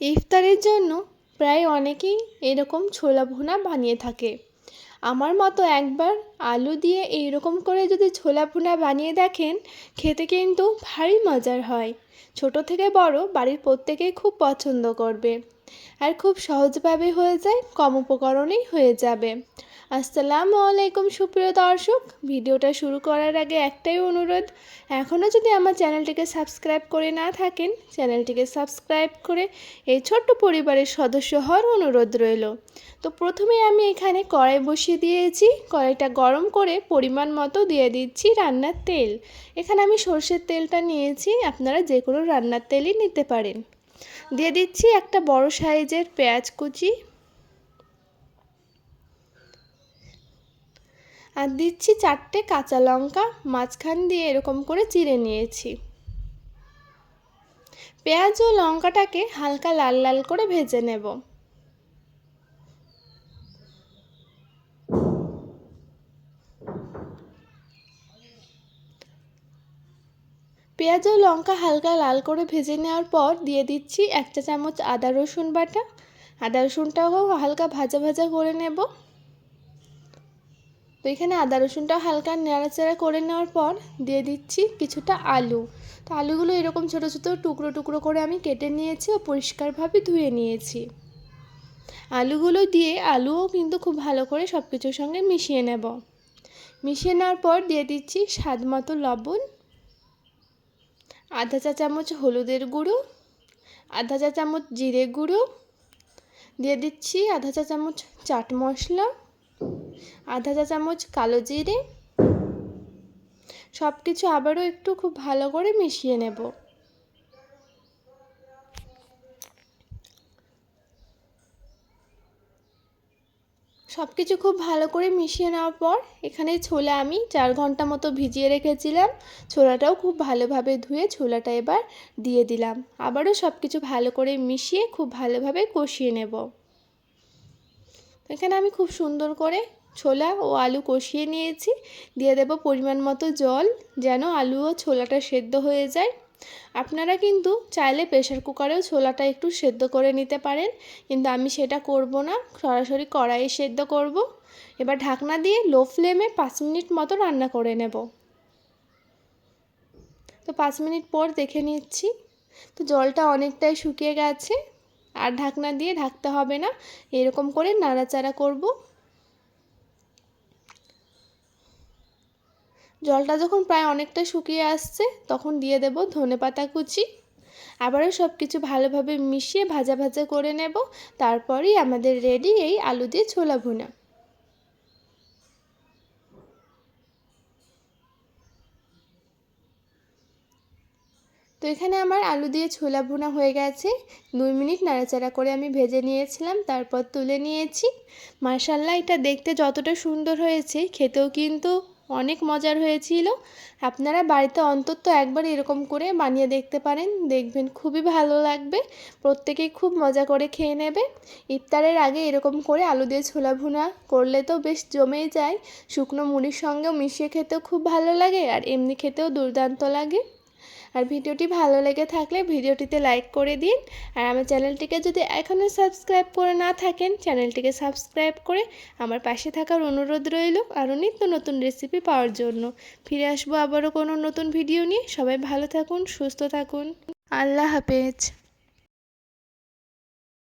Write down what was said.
ইফতারের জন্য প্রায় অনেকেই এরকম ছোলা ভুনা বানিয়ে থাকে। আমার মতো একবার আলু দিয়ে এইরকম করে যদি ছোলা ভুনা বানিয়ে দেখেন, খেতে কিন্তু ভারী মজার হয়। ছোট থেকে বড় বাড়ির প্রত্যেকেই খুব পছন্দ করবে। আর খুব সহজভাবে হয়ে যায়, কম উপকরণেই হয়ে যাবে। আসসালামু আলাইকুম, সুপ্রিয় দর্শক। ভিডিওটা শুরু করার আগে একটাই অনুরোধ, এখনও যদি আমার চ্যানেলটিকে সাবস্ক্রাইব করে না থাকেন, চ্যানেলটিকে সাবস্ক্রাইব করে এই ছোট্ট পরিবারের সদস্য হওয়ার অনুরোধ রইল। তো প্রথমে আমি এখানে কড়াই বসিয়ে দিয়েছি, কড়াইটা গরম করে পরিমাণ মতো দিয়ে দিচ্ছি রান্নার তেল। এখানে আমি সর্ষের তেলটা নিয়েছি, আপনারা যে কোনো রান্নার তেলই নিতে পারেন। দিয়ে দিচ্ছি একটা বড় সাইজের পেঁয়াজ কুচি আর দিচ্ছি চারটে কাঁচা লঙ্কা, মাঝখান দিয়ে এরকম করে চিড়ে নিয়েছি। পেঁয়াজ ও লঙ্কাটাকে হালকা লাল লাল করে ভেজে নেব। পেঁয়াজ ও লঙ্কা হালকা লাল করে ভেজে নেওয়ার পর দিয়ে দিচ্ছি একটা চামচ আদা রসুন বাটা। আদা রসুনটাও হালকা ভাজা ভাজা করে নেব। তো এখানে আদা রসুনটা হালকা নাড়াচাড়া করে নেওয়ার পর দিয়ে দিচ্ছি কিছুটা আলু। তো আলুগুলো এরকম ছোটো ছোটো টুকরো টুকরো করে আমি কেটে নিয়েছি ও পরিষ্কারভাবে ধুয়ে নিয়েছি। আলুগুলো দিয়ে আলুও কিন্তু খুব ভালো করে সব কিছুর সঙ্গে মিশিয়ে নেব। মিশিয়ে নেওয়ার পর দিয়ে দিচ্ছি স্বাদ মতো লবণ, আধা চা চামচ হলুদের গুঁড়ো, আধা চা চামচ জিরে গুঁড়ো, দিয়ে দিচ্ছি আধা চা চামচ চাট মশলা আধা চা চামচ কালো জিরে। সব কিছু আবারও একটু খুব ভালো করে মিশিয়ে নেব। সব কিছু খুব ভালো করে মিশিয়ে নেওয়ার পর এখানে ছোলা আমি চার ঘণ্টা মতো ভিজিয়ে রেখেছিলাম। ছোলাটাও খুব ভালোভাবে ধুয়ে ছোলাটা এবার দিয়ে দিলাম। আবারও সব কিছু ভালো করে মিশিয়ে খুব ভালোভাবে কষিয়ে নেব। এখানে আমি খুব সুন্দর করে ছোলা ও আলু কষিয়ে নিয়েছি। দিয়ে দেব পরিমাণ মতো জল, যেন আলু ও ছোলাটা সেদ্ধ হয়ে যায়। আপনারা কিন্তু চাইলে প্রেশার কুকারেও ছোলাটা একটু সেদ্ধ করে নিতে পারেন, কিন্তু আমি সেটা করব না, সরাসরি কড়াইয়ে সেদ্ধ করব। এবার ঢাকনা দিয়ে লো ফ্লেমে পাঁচ মিনিট মতো রান্না করে নেব। তো পাঁচ মিনিট পর দেখে নিচ্ছি, তো জলটা অনেকটাই শুকিয়ে গেছে। আর ঢাকনা দিয়ে ঢাকতে হবে না, এরকম করে নাড়াচাড়া করব। জলটা যখন প্রায় অনেকটা শুকিয়ে আসছে, তখন দিয়ে দেব ধনে পাতা কুচি। আবারও সব কিছু ভালোভাবে মিশিয়ে ভাজা ভাজা করে নেব। তারপরেই আমাদের রেডি এই আলু দিয়ে ছোলা ভুনা। তো এখানে আমার আলু দিয়ে ছোলা ভুনা হয়ে গেছে। দুই মিনিট নাড়াচাড়া করে আমি ভেজে নিয়েছিলাম, তারপর তুলে নিয়েছি। মার্শাল্লাহ এটা দেখতে যতটা সুন্দর হয়েছে, খেতেও কিন্তু অনেক মজার হয়েছিল। আপনারা বাড়িতে অন্তত একবার এরকম করে বানিয়ে দেখতে পারেন। দেখবেন খুবই ভালো লাগবে। প্রত্যেকেই খুব মজা করে খেয়ে নেবে। ইফতারের আগে এরকম করে আলু দিয়ে ছোলা ভুনা করলে তো বেশ জমেই যায়। শুকনো মুড়ির সঙ্গেও মিশিয়ে খেতেও খুব ভালো লাগে আর এমনি খেতেও দুর্দান্ত লাগে। আর ভিডিওটি ভালো লেগে থাকলে ভিডিওটিতে লাইক করে দিন। আর আমার চ্যানেলটিকে যদি এখনও সাবস্ক্রাইব করে না থাকেন, চ্যানেলটিকে সাবস্ক্রাইব করে আমার পাশে থাকার অনুরোধ রইল আরও নিত্য নতুন রেসিপি পাওয়ার জন্য। ফিরে আসব আবারও কোনো নতুন ভিডিও নিয়ে। সবাই ভালো থাকুন, সুস্থ থাকুন। আল্লাহ হাফেজ।